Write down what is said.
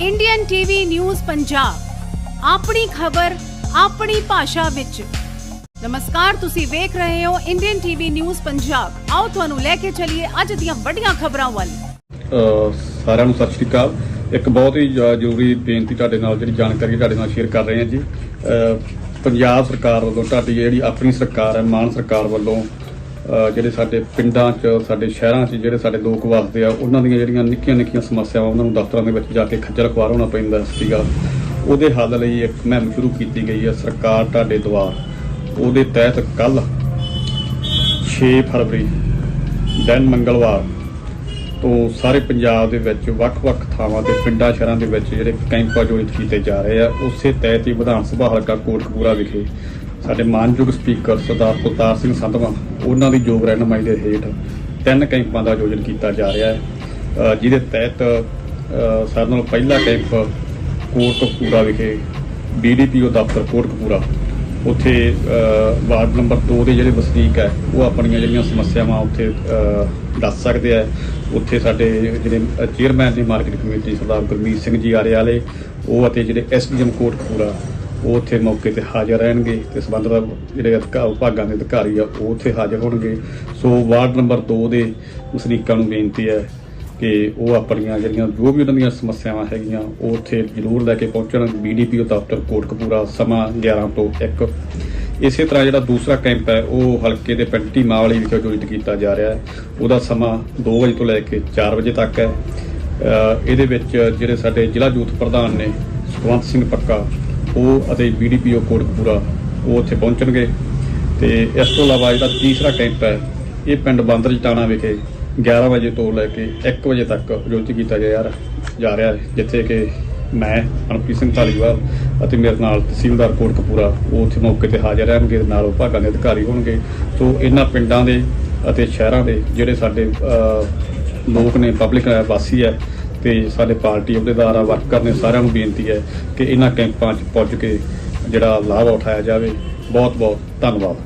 Indian TV news Punjab ਆਪਣੀ ਖਬਰ, ਆਪਣੀ ਭਾਸ਼ਾ ਵਿੱਚ। ਨਮਸਕਾਰ, ਤੁਸੀਂ ਵੇਖ ਰਹੇ ਹੋ ਇੰਡੀਅਨ ਟੀਵੀ ਨਿਊਜ਼ ਪੰਜਾਬ ਆਓ ਤੁਹਾਨੂੰ ਲੈ ਕੇ ਚੱਲੀਏ ਅੱਜ ਦੀਆਂ ਵੱਡੀਆਂ ਖਬਰਾਂ ਵੱਲ। ਸਾਰਿਆਂ ਨੂੰ ਸਤਿ ਸ਼੍ਰੀ ਅਕਾਲ। ਇੱਕ ਬਹੁਤ ਹੀ ਜ਼ਰੂਰੀ ਬੇਨਤੀ ਤੁਹਾਡੇ ਨਾਲ, ਜਿਹੜੀ ਜਾਣਕਾਰੀ ਤੁਹਾਡੇ ਨਾਲ ਸ਼ੇਅਰ ਕਰ ਰਹੇ ਹਾਂ ਜੀ। ਪੰਜਾਬ ਸਰਕਾਰ ਵੱਲੋਂ ਤੁਹਾਡੀ ਜਿਹੜੀ ਆਪਣੀ ਸਰਕਾਰ ਹੈ, ਮਾਨ ਸਰਕਾਰ ਵੱਲੋਂ ਜਿਹੜੇ ਸਾਡੇ ਪਿੰਡਾਂ 'ਚ, ਸਾਡੇ ਸ਼ਹਿਰਾਂ 'ਚ ਜਿਹੜੇ ਸਾਡੇ ਲੋਕ ਵਸਦੇ ਆ, ਉਹਨਾਂ ਦੀਆਂ ਜਿਹੜੀਆਂ ਨਿੱਕੀਆਂ ਨਿੱਕੀਆਂ ਸਮੱਸਿਆਵਾਂ, ਉਹਨਾਂ ਨੂੰ ਦਫ਼ਤਰਾਂ ਦੇ ਵਿੱਚ ਜਾ ਕੇ ਖੱਜਲ ਖੁਆਰ ਹੋਣਾ ਪੈਂਦਾ ਸੀਗਾ ਉਹਦੇ ਹੱਲ ਲਈ ਇੱਕ ਮੁਹਿੰਮ ਸ਼ੁਰੂ ਕੀਤੀ ਗਈ ਹੈ ਸਰਕਾਰ ਤੁਹਾਡੇ ਦੁਆਰ ਉਹਦੇ ਤਹਿਤ ਕੱਲ 6 ਫਰਵਰੀ, ਦਿਨ ਮੰਗਲਵਾਰ ਤੋਂ ਸਾਰੇ ਪੰਜਾਬ ਦੇ ਵਿੱਚ ਵੱਖ-ਵੱਖ ਥਾਵਾਂ ਤੇ ਪਿੰਡਾਂ, ਸ਼ਹਿਰਾਂ ਦੇ ਵਿੱਚ ਜਿਹੜੇ ਕੈਂਪ ਆਯੋਜਿਤ ਕੀਤੇ ਜਾ ਰਹੇ ਆ, ਉਸੇ ਤਹਿਤ ਹੀ ਵਿਧਾਨ ਸਭਾ ਹਲਕਾ ਕੋਟਕਪੂਰਾ ਵਿਖੇ ਸਾਡੇ ਮਾਨਯੋਗ ਸਪੀਕਰ ਸਰਦਾਰ ਪੁਤਾਰ ਸਿੰਘ ਸੰਧਵਾ, ਉਹਨਾਂ ਦੀ ਯੋਗ ਰਹਿਨਮਾਈ ਦੇ ਹੇਠ ਤਿੰਨ ਕੈਂਪਾਂ ਦਾ ਆਯੋਜਨ ਕੀਤਾ ਜਾ ਰਿਹਾ ਹੈ। ਜਿਹਦੇ ਤਹਿਤ ਸਾਰਿਆਂ ਨਾਲੋਂ ਪਹਿਲਾ ਕੈਂਪ ਕੋਟਕਪੂਰਾ ਵਿਖੇ ਬੀਡੀਪੀਓ ਦਫ਼ਤਰ ਕੋਟਕਪੂਰਾ। ਉੱਥੇ ਵਾਰਡ ਨੰਬਰ 2 ਦੇ ਜਿਹੜੇ ਵਸਨੀਕ ਹੈ, ਉਹ ਆਪਣੀਆਂ ਜਿਹੜੀਆਂ ਸਮੱਸਿਆਵਾਂ ਉੱਥੇ ਦੱਸ ਸਕਦੇ ਆ ਉੱਥੇ ਸਾਡੇ ਜਿਹੜੇ ਚੇਅਰਮੈਨ ਨੇ ਮਾਰਕੀਟ ਕਮੇਟੀ ਸਰਦਾਰ ਗੁਰਮੀਤ ਸਿੰਘ ਜੀ ਆਰੇ ਵਾਲੇ, ਉਹ ਅਤੇ ਜਿਹੜੇ ਐਸਡੀਐਮ ਕੋਟਕਪੂਰਾ ਉਹ ਉੱਥੇ ਮੌਕੇ ਤੇ ਹਾਜ਼ਰ ਰਹਿਣਗੇ ਤੇ ਸਬੰਧਤ ਜਿਹੜੇ ਅਧਿਕਾਰ ਵਿਭਾਗਾਂ ਦੇ ਅਧਿਕਾਰੀ ਆ, ਉਹ ਉੱਥੇ ਹਾਜ਼ਰ ਹੋਣਗੇ। ਸੋ ਵਾਰਡ ਨੰਬਰ 2 ਦੇ ਵਸਨੀਕਾਂ ਨੂੰ ਬੇਨਤੀ ਹੈ ਕਿ ਉਹ ਆਪਣੀਆਂ ਜਿਹੜੀਆਂ, ਜੋ ਵੀ ਉਹਨਾਂ ਦੀਆਂ ਸਮੱਸਿਆਵਾਂ ਹੈਗੀਆਂ, ਉਹ ਉੱਥੇ ਜ਼ਰੂਰ ਲੈ ਕੇ ਪਹੁੰਚਣ। ਬੀਡੀਪੀਓ ਦਫ਼ਤਰ ਕੋਟਕਪੂਰਾ ਸਮਾਂ 11 ਤੋਂ 1 ਇਸੇ ਤਰ੍ਹਾਂ ਜਿਹੜਾ ਦੂਸਰਾ ਕੈਂਪ ਹੈ, ਉਹ ਹਲਕੇ ਦੇ ਪਿੰਡ ਢੀਮਾਵਾਲੀ ਵਿਖੇ ਆਯੋਜਿਤ ਕੀਤਾ ਜਾ ਰਿਹਾ ਹੈ। ਉਹਦਾ ਸਮਾਂ 2 ਵਜੇ ਤੋਂ ਲੈ ਕੇ 4 ਵਜੇ ਤੱਕ ਹੈ। ਇਹਦੇ ਵਿੱਚ ਜਿਹੜੇ ਸਾਡੇ ਜ਼ਿਲ੍ਹਾ ਯੂਥ ਪ੍ਰਧਾਨ ਨੇ ਸੁਖਵੰਤ ਸਿੰਘ ਪੱਕਾ ਉਹ ਅਤੇ ਬੀਡੀਪੀਓ ਕੋਟਕਪੂਰਾ ਉਹ ਉੱਥੇ ਪਹੁੰਚਣਗੇ। ਤੇ ਇਸ ਤੋਂ ਇਲਾਵਾ ਜਿਹੜਾ ਤੀਸਰਾ ਕੈਂਪ ਹੈ, ਇਹ ਪਿੰਡ ਬਾਂਦਰ ਜਟਾਣਾ ਵਿਖੇ 11 ਵਜੇ ਤੋਂ ਲੈ ਕੇ 1 ਵਜੇ ਤੱਕ ਆਯੋਜਿਤ ਕੀਤਾ ਜਾ ਰਿਹਾ ਜਾ ਰਿਹਾ ਹੈ, ਜਿੱਥੇ ਕਿ ਮੈਂ ਅਨਪ੍ਰੀਤ ਸਿੰਘ ਧਾਲੀਵਾਲ ਅਤੇ ਮੇਰੇ ਨਾਲ ਤਹਿਸੀਲਦਾਰ ਕੋਟਕਪੂਰਾ, ਉਹ ਉੱਥੇ ਮੌਕੇ ਤੇ ਹਾਜ਼ਰ ਰਹਿਣਗੇ ਨਾਲ ਵਿਭਾਗਾਂ ਦੇ ਅਧਿਕਾਰੀ ਹੋਣਗੇ। ਸੋ ਇਹਨਾਂ ਪਿੰਡਾਂ ਦੇ ਅਤੇ ਸ਼ਹਿਰਾਂ ਦੇ ਜਿਹੜੇ ਸਾਡੇ ਲੋਕ ਨੇ ਪਬਲਿਕ ਵਾਸੀ ਹੈ ਤੇ ਸਾਡੇ ਪਾਰਟੀ ਅਹੁਦੇਦਾਰ ਆ ਵਰਕਰ ਨੇ ਸਾਰਿਆਂ ਨੂੰ ਬੇਨਤੀ ਹੈ ਕਿ ਇਹਨਾਂ ਕੈਂਪਾਂ 'ਚ ਪੁੱਜ ਕੇ ਜਿਹੜਾ ਲਾਭ ਉਠਾਇਆ ਜਾਵੇ। ਬਹੁਤ ਬਹੁਤ ਧੰਨਵਾਦ।